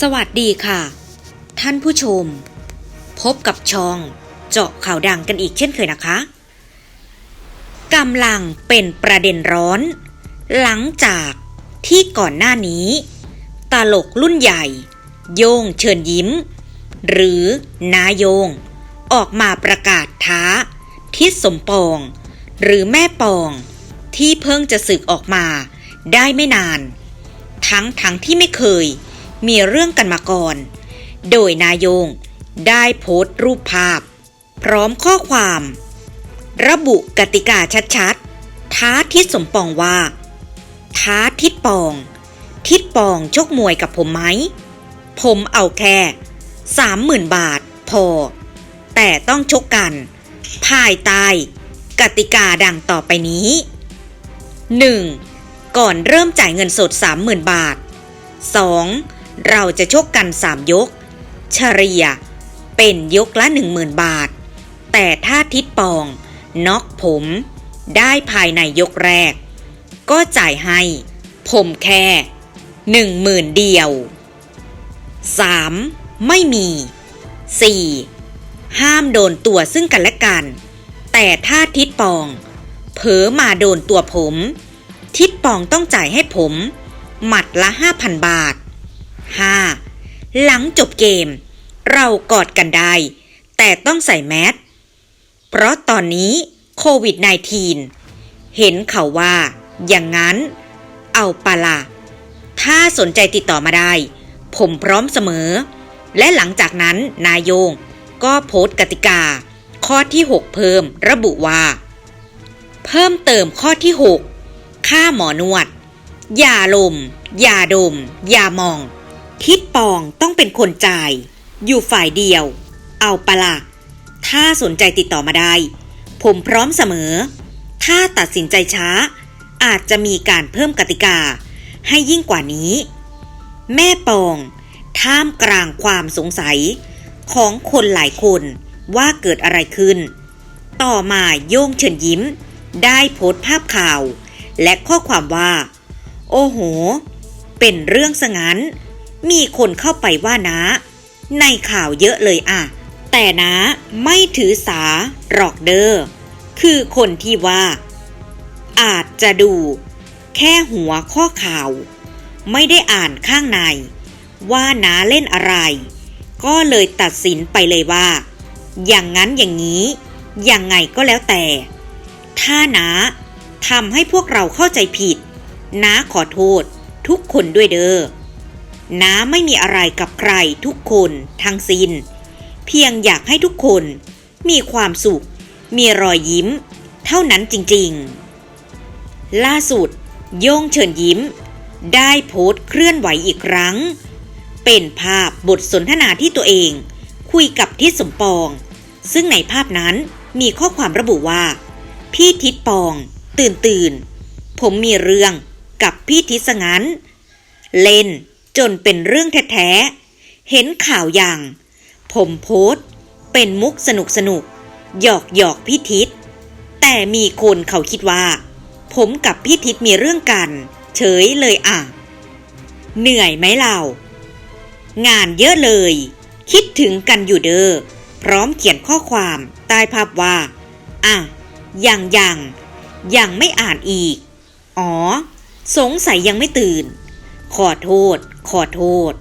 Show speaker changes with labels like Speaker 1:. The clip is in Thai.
Speaker 1: สวัสดีค่ะ ท่านผู้ชม พบกับช่องเจาะข่าวดังกันอีกเช่นเคยนะคะกำลังเป็นประเด็นร้อน หลังจากที่ก่อนหน้านี้ ตลกรุ่นใหญ่ โยงเชิญยิ้ม หรือนายโยง ออกมาประกาศท้า ทิศสมปอง หรือแม่ปอง ที่เพิ่งจะสึกออกมาได้ไม่นาน ทั้งทั้งที่ไม่เคย มีเรื่องกันมาก่อน โดยนายงได้โพสต์รูปภาพ พร้อมข้อความ ระบุกติกาชัดๆ ท้าทิศสมปองว่า ท้าทิศปอง ทิศปองชกมวยกับผมไหม ผมเอาแค่สามหมื่นบาทพอ แต่ต้องชกกัน ภายใต้กติกาดังต่อไปนี้ 1. ก่อนเริ่มจ่ายเงินสด 30,000 บาท 2. เราจะชกกัน3ยกเฉลี่ยเป็นยกละ10,000บาท แต่ถ้าทิดปองน็อกผม ได้ภายในยกแรก ก็จ่ายให้ ผมแค่10,000เดียว 3. ไม่มี 4. ห้ามโดนตัวซึ่งกันและกัน แต่ถ้าทิดปอง เผลอมาโดนตัวผม ทิดปองต้องจ่ายให้ผม หมัดละ5,000บาท 5. หลังจบเกม เรากอดกันได้ แต่ต้องใส่แมสเพราะตอนนี้โควิด -19 เห็นเขาว่า อย่างนั้น เอาปะละถ้าสนใจติดต่อมาได้ ผมพร้อมเสมอ และหลังจากนั้นนายโยง ก็โพสต์กติกา ข้อที่ 6 เพิ่มระบุว่า เพิ่มเติมข้อที่ 6 ค่าหมอนวดยาลมยาดมยามอง ทิดปองต้องเป็นคนจ่าย อยู่ฝ่ายเดียว เอาปะละถ้าสนใจติดต่อมาได้ ผมพร้อมเสมอ ถ้าตัดสินใจช้า อาจจะมีการเพิ่มกติกา ให้ยิ่งกว่านี้ แม่ปอง ท่ามกลางความสงสัย ของคนหลายคนว่าเกิดอะไรขึ้น ต่อมาโย่งเชิญยิ้ม ได้โพสต์ภาพข่าว และข้อความว่า โอ้โห เป็นเรื่องสงั้น มีคนเข้าไปว่านะ ในข่าวเยอะเลยอะ แต่นะไม่ถือสาหรอกเดอ้อคือคนที่ว่า อาจจะดู แค่หัวข้อข่าว ไม่ได้อ่านข้างใน ว่าน้าเล่นอะไร ก็เลยตัดสินไปเลยว่า อย่างนั้นอย่างนี้ ยังไงก็แล้วแต่ ถ้าน้าทำให้พวกเราเข้าใจผิดน้าขอโทษทุกคนด้วยเด้อ น้าไม่มีอะไรกับใครทุกคนทั้งสิ้น เพียงอยากให้ทุกคนมีความสุข มีรอยยิ้ม เท่านั้นจริงๆ ล่าสุด โย่งเชิญยิ้ม ได้โพสต์เคลื่อนไหวอีกครั้ง เป็นภาพบทสนทนาที่ตัวเอง คุยกับทิศสมปอง ซึ่งในภาพนั้นมีข้อความระบุว่า พี่ทิศปอง ตื่นตื่นผมมีเรื่องกับพี่ทิศสงั้น เล่น จนเป็นเรื่องแท้ๆ เห็นข่าวอย่าง ผมโพสต์เป็นมุกสนุกสนุกหยอกหยอกพี่ทิศแต่มีคนเขาคิดว่า ผมกับพี่ทิศมีเรื่องกัน เฉยเลยอะ เหนื่อยไหมเรางานเยอะเลย คิดถึงกันอยู่เด้อพร้อมเขียนข้อความใต้ภาพว่าอะยังยังยังไม่อ่านอีก อ๋อ สงสัยยังไม่ตื่น ขอโทษ ขอโทษ